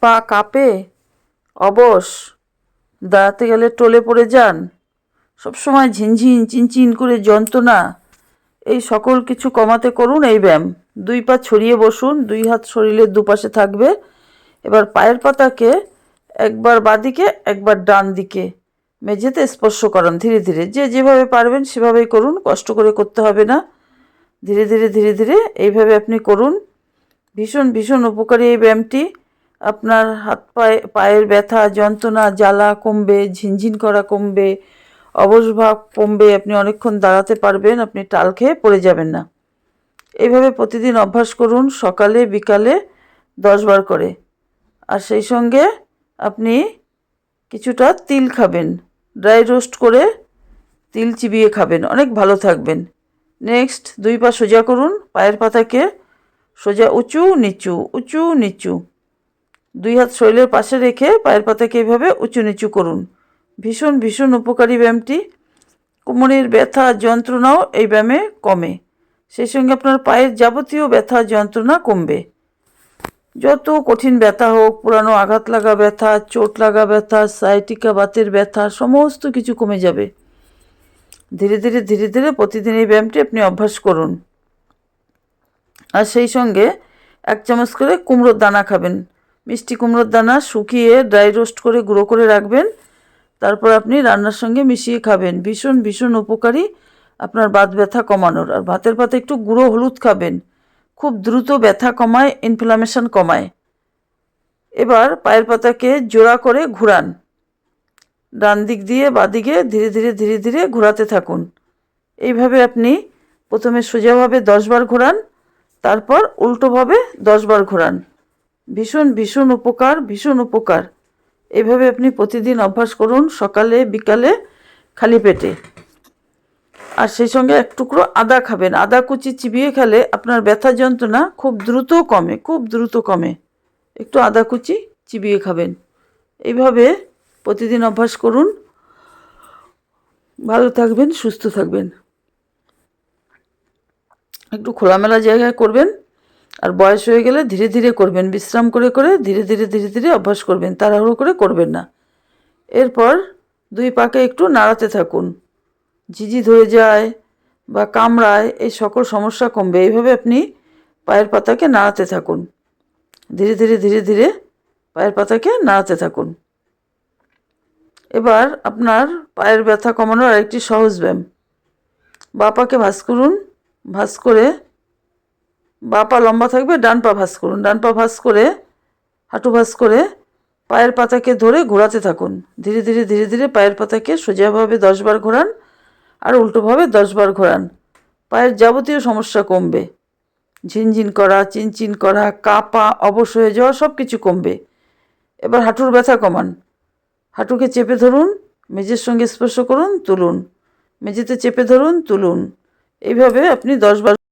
পা কাঁপে? অবশ। দাঁড়াতে গেলে টলে পড়ে যান। সবসময় ঝিনঝিন, চিনচিন করে যন্ত্রণা। এই সকল কিছু কমাতে করুন এই ব্যায়াম। দুই পা ছড়িয়ে বসুন, দুই হাত শরীরের দুপাশে থাকবে। এবার পায়ের পাতাকে একবার বাঁদিকে, একবার ডান দিকে। মেঝেতে স্পর্শ করান ধীরে ধীরে। যে যেভাবে পারবেন সেভাবেই করুন, কষ্ট করে করতে হবে না। ধীরে ধীরে ধীরে ধীরে এইভাবে আপনি করুন। ভীষণ ভীষণ উপকারী এই ব্যায়ামটি। আপনার হাত পায়ে, পায়ের ব্যথা, যন্ত্রণা, জ্বালা কমবে, ঝিনঝিন করা কমবে অবসভাব কমবে, আপনি অনেকক্ষণ দাঁড়াতে পারবেন, আপনি টাল খেয়ে পড়ে যাবেন না। এইভাবে প্রতিদিন অভ্যাস করুন, সকালে, বিকালে দশ বার করে। আর সেই সঙ্গে আপনি কিছুটা তিল খাবেন। ড্রাই রোস্ট করে তিল চিবিয়ে খাবেন। অনেক ভালো থাকবেন। নেক্সট, দুই পা সোজা করুন, পায়ের পাতাকে সোজা উঁচু নিচু উঁচু নিচু। দুই হাত শরীরের পাশে রেখে পায়ের পাতাকে এভাবে উঁচু নিচু করুন। ভীষণ ভীষণ উপকারী ব্যায়ামটি। কোমরের ব্যথা যন্ত্রণাও এই ব্যায়ামে কমে। সেই সঙ্গে আপনার পায়ের যাবতীয় ব্যথা, যন্ত্রণা কমবে। যত কঠিন ব্যথা হোক, পুরানো আঘাত লাগা ব্যথা, চোট লাগা ব্যথা সাইটিকা বাতের ব্যথা, সমস্ত কিছু কমে যাবে। ধীরে ধীরে ধীরে ধীরে প্রতিদিন এই ব্যায়ামটি আপনি অভ্যাস করুন। আর সেই সঙ্গে এক চামচ করে কুমড়োর দানা খাবেন। মিষ্টি কুমড়োর দানা শুকিয়ে ড্রাই রোস্ট করে গুঁড়ো করে রাখবেন। তারপর আপনি রান্নার সঙ্গে মিশিয়ে খাবেন। ভীষণ ভীষণ উপকারী আপনার বাত ব্যথা কমানোর। আর ভাতের পাতে একটু গুঁড়ো হলুদ খাবেন। খুব দ্রুত ব্যথা কমায় ইনফ্লামেশন কমায়। এবার পায়ের পাতাকে জোড়া করে ঘুরান। ডান দিক দিয়ে বাদিকে ধীরে ধীরে ধীরে ধীরে ঘোরাতে থাকুন। এইভাবে আপনি প্রথমে সোজাভাবে দশবার ঘোরান, তারপর উল্টোভাবে দশবার ঘোরান। ভীষণ ভীষণ উপকার ভীষণ উপকার। এভাবে আপনি প্রতিদিন অভ্যাস করুন সকালে, বিকালে, খালি পেটে। আর সেই সঙ্গে এক টুকরো আদা খাবেন। আদা কুচি চিবিয়ে খেলে আপনার ব্যথা যন্ত্রণা খুব দ্রুত কমে, খুব দ্রুত কমে। একটু আদা কুচি চিবিয়ে খাবেন। এইভাবে প্রতিদিন অভ্যাস করুন। ভালো থাকবেন, সুস্থ থাকবেন। একটু খোলামেলা জায়গায় করবেন। আর বয়স হয়ে গেলে ধীরে ধীরে করবেন, বিশ্রাম করে করে ধীরে ধীরে ধীরে ধীরে অভ্যাস করবেন, তাড়াহুড়ো করে করবেন না। এরপর দুই পাকে একটু নাড়াতে থাকুন। ঝিঝি ধরে যায় বা কামড়ায়, এই সকল সমস্যা কমবে। এইভাবে আপনি পায়ের পাতাকে নাড়াতে থাকুন। ধীরে ধীরে ধীরে ধীরে পায়ের পাতাকে নাড়াতে থাকুন। এবার আপনার পায়ের ব্যথা কমানোর আরেকটি সহজ ব্যায়াম। বা পাকে ভাঁজ করুন, ভাঁজ করে বা পা লম্বা থাকবে, ডান পা ভাঁজ করুন। ডান পা ভাঁজ করে, হাঁটু ভাঁজ করে পায়ের পাতাকে ধরে ঘোরাতে থাকুন। ধীরে ধীরে ধীরে ধীরে পায়ের পাতাকে সোজাভাবে দশবার ঘোরান আর উল্টোভাবে দশবার ঘোরান। পায়ের যাবতীয় সমস্যা কমবে। ঝিনঝিন করা, চিনচিন করা, কাপা, অবশ হয়ে যাওয়া সব কিছু কমবে। এবার হাঁটুর ব্যথা কমান। হাঁটুকে চেপে ধরুন, মেঝের সঙ্গে স্পর্শ করুন, তুলুন। মেঝেতে চেপে ধরুন, তুলুন। এইভাবে আপনি দশবার